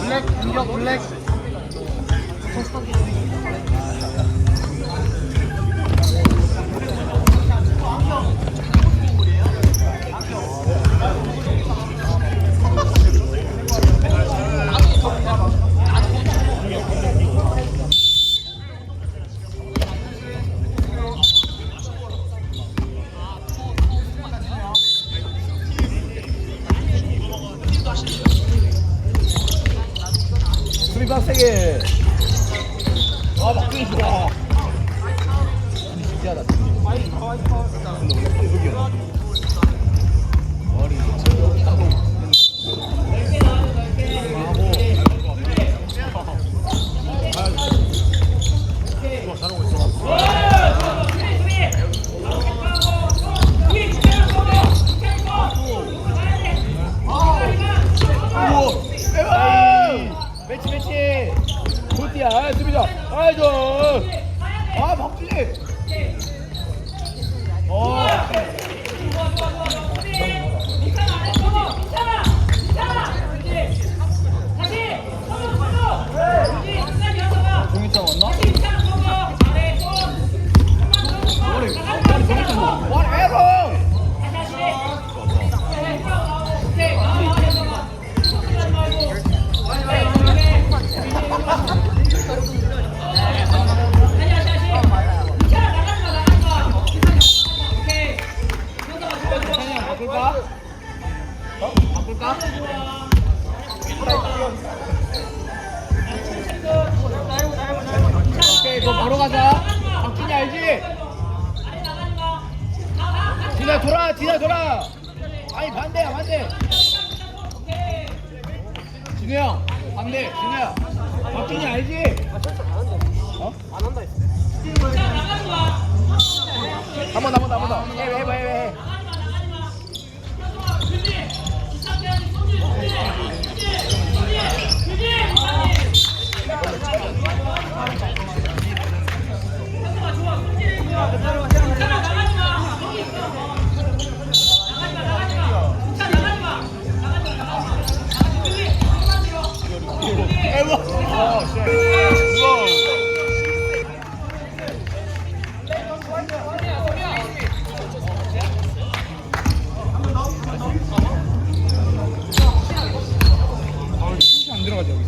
블랙 공격 블랙 머리. 디나 돌아 디나 돌아. 아니 반대야 반대. 진우 형 반대 진우야. 박준이 알지? 어? 안 한다 했어? 한번 한번 한번 더. 해봐 해봐 해봐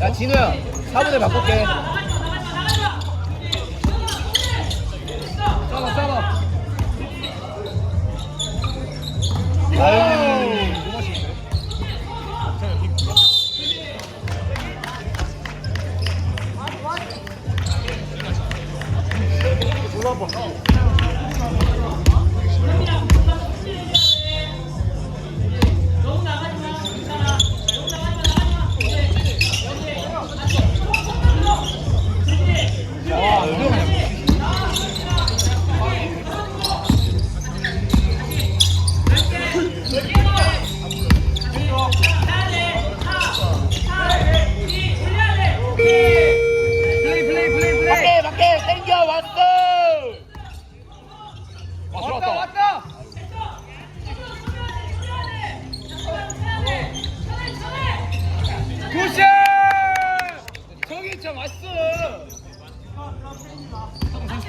야 진우야 4분에 바꿀게.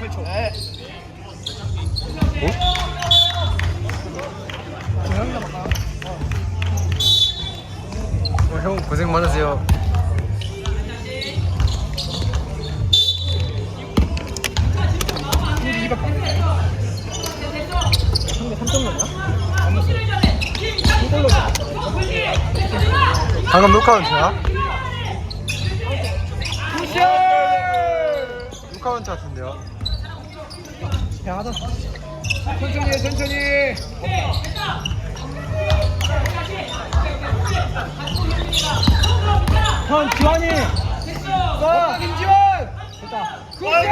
38초. 네. 어, 형 고생 많으세요 근데 이거 상대 3점 넣나? 안 넣었어. 3골 넣었어. 방금 녹화운트야? 녹화운트 같은데요? 양하다. 천천히 해, 천천히. 형, 지환이. 쏴. 김지환. 됐다. 굿샷!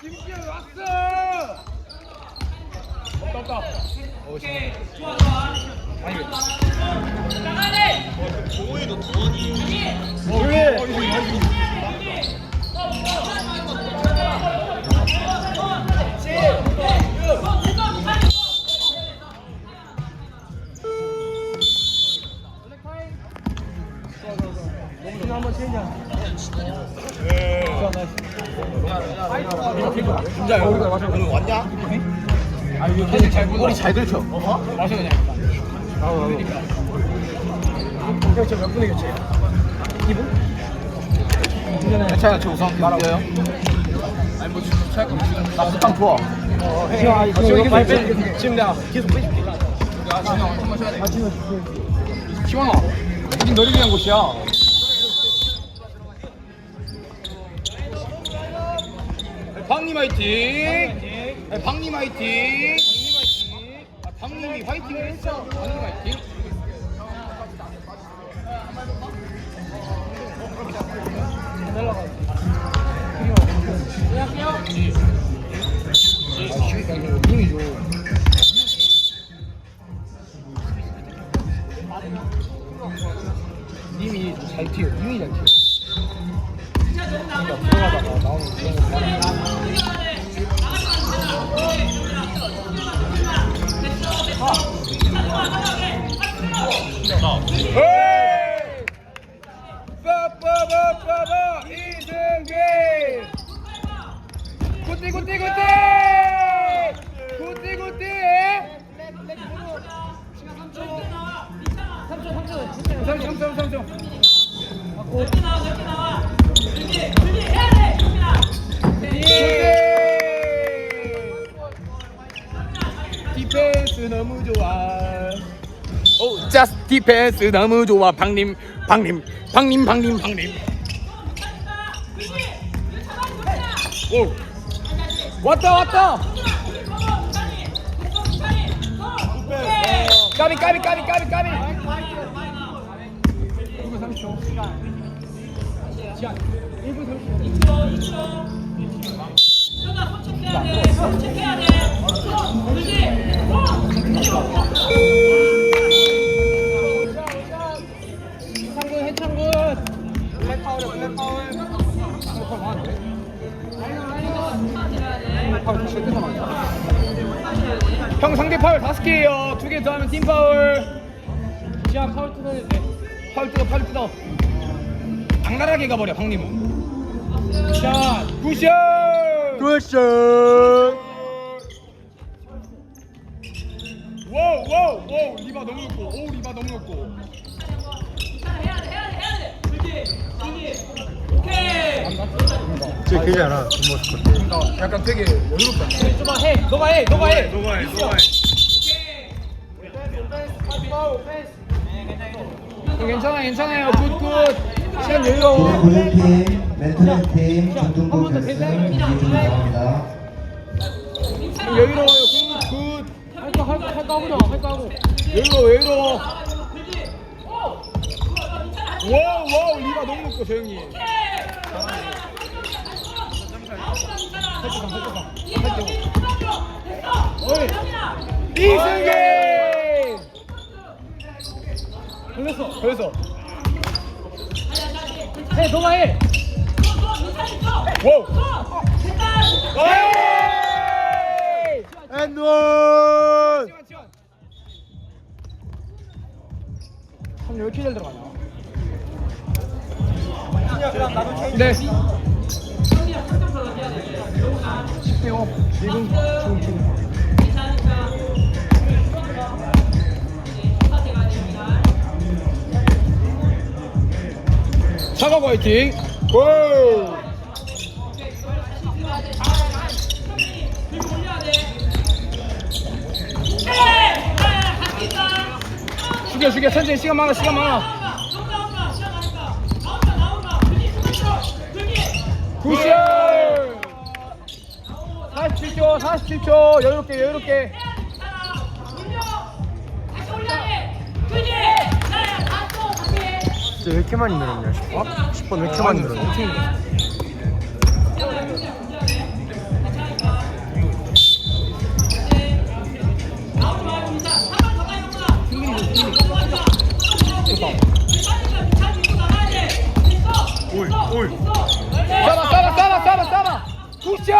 김지환 왔어. 없다, 없다. 오, 씨. 아니, 어, 진짜요? 오늘 왔냐? 아 이거 사실 잘 몰라. 머리 잘 긁혀. 어? 마셔 그냥. 아, 아, 아. 그러니까. 저몇 분에 교체해요? 2분? 괜찮아, 저 우선 말아요. 아니 뭐 지금 취할 거면 지금 나 수탕 좋아. 어, 해. 아, 아, 지금 빨리 빼. 지금 내가 계속 빼줄게. 야, 진영, 한번 쉬어야 돼. 아, 진영. 시원아, 여긴 너를 위한 곳이야. 방님 화이팅. 네, 방님 화이팅. 아, 방님이 화이팅을 했어. 방님 화이팅 3초 3초 3초 디펜스 너무 좋아. 방님, 방님, 방님, 방님, 방님. 오, 왔다 왔다. 까비 까비 까비 까비 까비. 1분 30초. 시간 1분 30초. 해창군 해창군 블랙 파울이야 블랙 파울 블랙 파울 많은데? 블랙 파울 다시 뜯어 맞다 형 상대 파울 다섯 개예요 두개 더하면 팀 파울 자 파울 뜯어야 돼 파울 뜯어 파울 뜯어. 악랄하게 가버려 형님은 샷 굿샷! 굿샷! 와우 와우 와우. 리바 너무 높고 오 리바 너무 높고. 쟤 않아, 뒷모습 것 그러니까 약간 되게 여유롭다. 좀만 해 너가 해 너가 해. 너가 해 너가 해 괜찮아 괜찮아요 굿굿 시간 여유로워 블랙팀, 멘토링팀, 전동부 결승 준비 바랍니다. 여유로워요 굿굿 할거 할거 할거 하고 할거 하고 여유로워 여유로워 와우 와우 리바 너무 높고 저 형님 이승기 걸렸어 걸렸어 해 너가 해 와우! 앤원! 형, 왜 이렇게 잘 들어가냐? 네. 10대 5. 지금 중중. 차가고 화이팅! 고! 죽여 죽여. 천천히. 시간 많아 시간 많아. 굿샷! 47초 47초. 여유롭게 여유롭게 쟤왜 이렇게 많이 늘었냐, 10번? 10번 왜 이렇게 많이 늘었냐? 올, 올! 싸봐 싸봐 싸봐 싸봐 싸봐 굿샷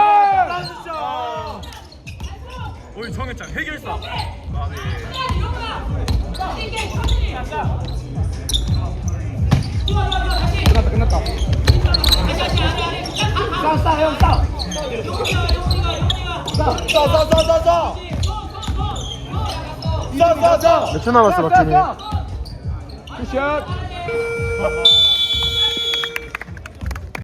오이 정했잖아, 해결사! 싸워 싸워 형 싸워 싸싸싸싸싸 싸싸싸 몇초 남았어 박진이 굿샷